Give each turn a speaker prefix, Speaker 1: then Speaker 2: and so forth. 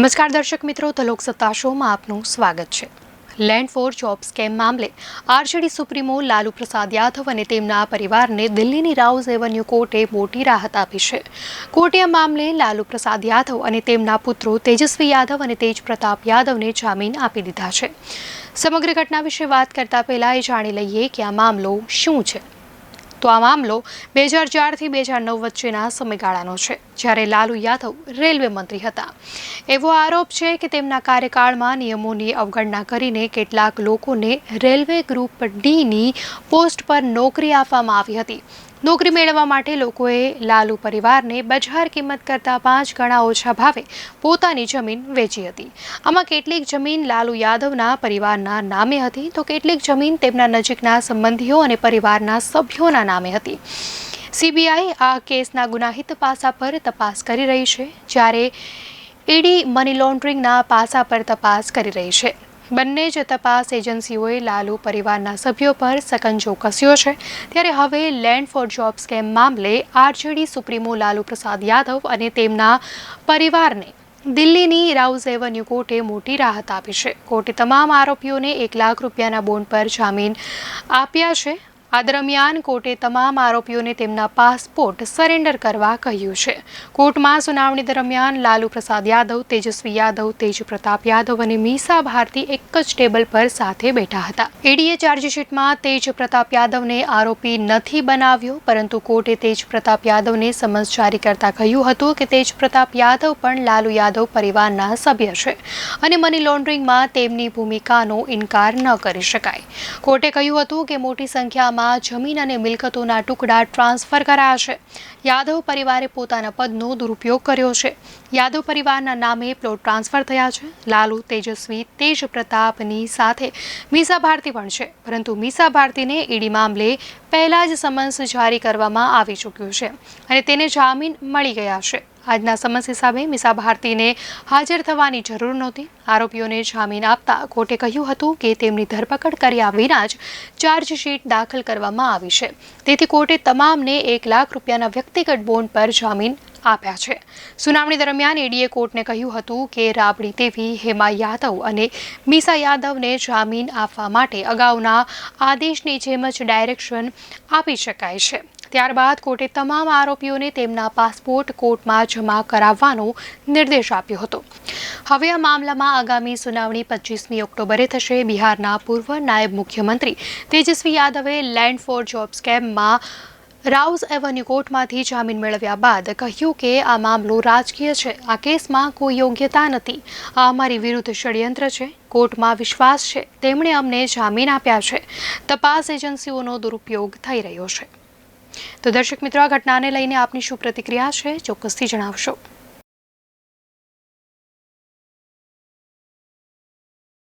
Speaker 1: નમસ્કાર દર્શક મિત્રો, તો લોકસત્તા શોમાં આપનું સ્વાગત છે. લેન્ડ ફોર જોબ સ્કેમ મામલે આરજેડી સુપ્રીમો લાલુ પ્રસાદ યાદવ અને તેમના પરિવારને દિલ્હીની રાઉઝ એવન્યુ કોર્ટે મોટી રાહત આપી છે. કોર્ટે આ મામલે લાલુ પ્રસાદ યાદવ અને તેમના પુત્રો તેજસ્વી યાદવ અને તેજ પ્રતાપ યાદવને જામીન આપી દીધા છે. સમગ્ર ઘટના વિશે વાત કરતા પહેલા એ જાણી લઈએ કે આ મામલો શું છે. તો આ મામલો બે હજાર ચારથી બે હજાર નવ વચ્ચેના સમયગાળાનો છે, જ્યારે લાલુ યાદવ રેલવે મંત્રી હતા. એવો આરોપ છે કે તેમના કાર્યકાળમાં નિયમોની અવગણના કરીને કેટલાક લોકોને રેલવે ગ્રુપ ડીની પોસ્ટ પર નોકરી આપવામાં આવી હતી. નોકરી મેળવવા માટે લોકોએ લાલુ પરિવારને બજાર કિંમત કરતાં પાંચ ગણા ઓછા ભાવે પોતાની જમીન વેચી હતી. આમાં કેટલીક જમીન લાલુ યાદવના પરિવારના નામે હતી, તો કેટલીક જમીન તેમના નજીકના સંબંધીઓ અને પરિવારના સભ્યોના નામે હતી. સીબીઆઈ આ કેસના ગુનાહિત પાસા પર તપાસ કરી રહી છે, જ્યારે ઈડી મની લોન્ડરિંગના પાસા પર તપાસ કરી રહી છે. બંને જ તપાસ એજન્સીઓએ લાલુ પરિવારના સભ્યો પર સકંજો કસ્યો છે. ત્યારે હવે લેન્ડ ફોર જોબ સ્કેમ મામલે આરજેડી સુપ્રીમો લાલુ પ્રસાદ યાદવ અને તેમના પરિવારને દિલ્હીની રાઉઝ એવન્યુ કોર્ટે મોટી રાહત આપી છે. કોર્ટે તમામ આરોપીઓને એક લાખ રૂપિયાના બોન્ડ પર જામીન આપ્યા છે. આ દરમિયાન કોર્ટે તમામ આરોપીઓને તેમના પાસપોર્ટ સરેન્ડર કરવા કહ્યું છે. કોર્ટમાં સુનાવણી દરમિયાન લાલુ પ્રસાદ યાદવ, તેજસ્વી યાદવ, તેજ પ્રતાપ યાદવ અને મીસા ભારતી એક જ ટેબલ પર સાથે બેઠા હતા. ઈડીએ ચાર્જશીટમાં તેજ પ્રતાપ યાદવને આરોપી નથી બનાવ્યો, પરંતુ કોર્ટે તેજ પ્રતાપ યાદવને સમન્સ જારી કરતા કહ્યું હતું કે તેજ પ્રતાપ યાદવ પણ લાલુ યાદવ પરિવારના સભ્ય છે અને મની લોન્ડરિંગમાં તેમની ભૂમિકાનો ઇનકાર ન કરી શકાય. કોર્ટે કહ્યું હતું કે મોટી સંખ્યામાં માં જમીન અને મિલકતોના ટુકડા ટ્રાન્સફર કરાયા છે. યાદવ પરિવારે પોતાના પદનો દુરુપયોગ કર્યો છે. યાદવ પરિવારના નામે પ્લોટ ટ્રાન્સફર થયા છે. લાલુ, તેજસ્વી, તેજ પ્રતાપની સાથે મીસા ભારતી પણ છે. પરંતુ મીસા ભારતીને ઈડી મામલે પહેલાં જ સમન્સ જારી કરવામાં આવી ચૂક્યું છે અને તેને જામીન મળી ગયા છે. આજના સમન્સ હિસાબે મીસા ભારતીને હાજર થવાની જરૂર નહોતી. આરોપીઓને જામીન આપતા કોર્ટે કહ્યું હતું કે તેમની ધરપકડ કર્યા વિના જ ચાર્જશીટ દાખલ કરવામાં આવી છે. તેથી કોર્ટે તમામને એક લાખ રૂપિયાના વ્યક્તિગત બોન્ડ પર જામીન આપ્યા છે. સુનાવણી દરમિયાન ઈડીએ કોર્ટને કહ્યું હતું કે રાબડી દેવી, હેમા યાદવ અને મીસા યાદવને જામીન આપવા માટે અગાઉના આદેશની જેમ જ ડાયરેક્શન આપી શકાય છે. ત્યારબાદ કોર્ટે તમામ આરોપીઓને તેમના પાસપોર્ટ કોર્ટમાં જમા કરાવવાનો નિર્દેશ આપ્યો હતો. હવે આ મામલામાં આગામી સુનાવણી પચીસમી ઓક્ટોબરે થશે. બિહારના પૂર્વ નાયબ મુખ્યમંત્રી તેજસ્વી યાદવે લેન્ડ ફોર જોબ સ્કેમમાં રાઉઝ એવન્યુ કોર્ટમાંથી જામીન મેળવ્યા બાદ કહ્યું કે આ મામલો રાજકીય છે. આ કેસમાં કોઈ યોગ્યતા નથી. આ અમારી વિરુદ્ધ ષડયંત્ર છે. કોર્ટમાં વિશ્વાસ છે. તેમણે અમને જામીન આપ્યા છે. તપાસ એજન્સીઓનો દુરુપયોગ થઈ રહ્યો છે. તો દર્શક મિત્રો આ ઘટનાને લઈને આપની શું પ્રતિક્રિયા છે? ચોક્કસથી જણાવશો.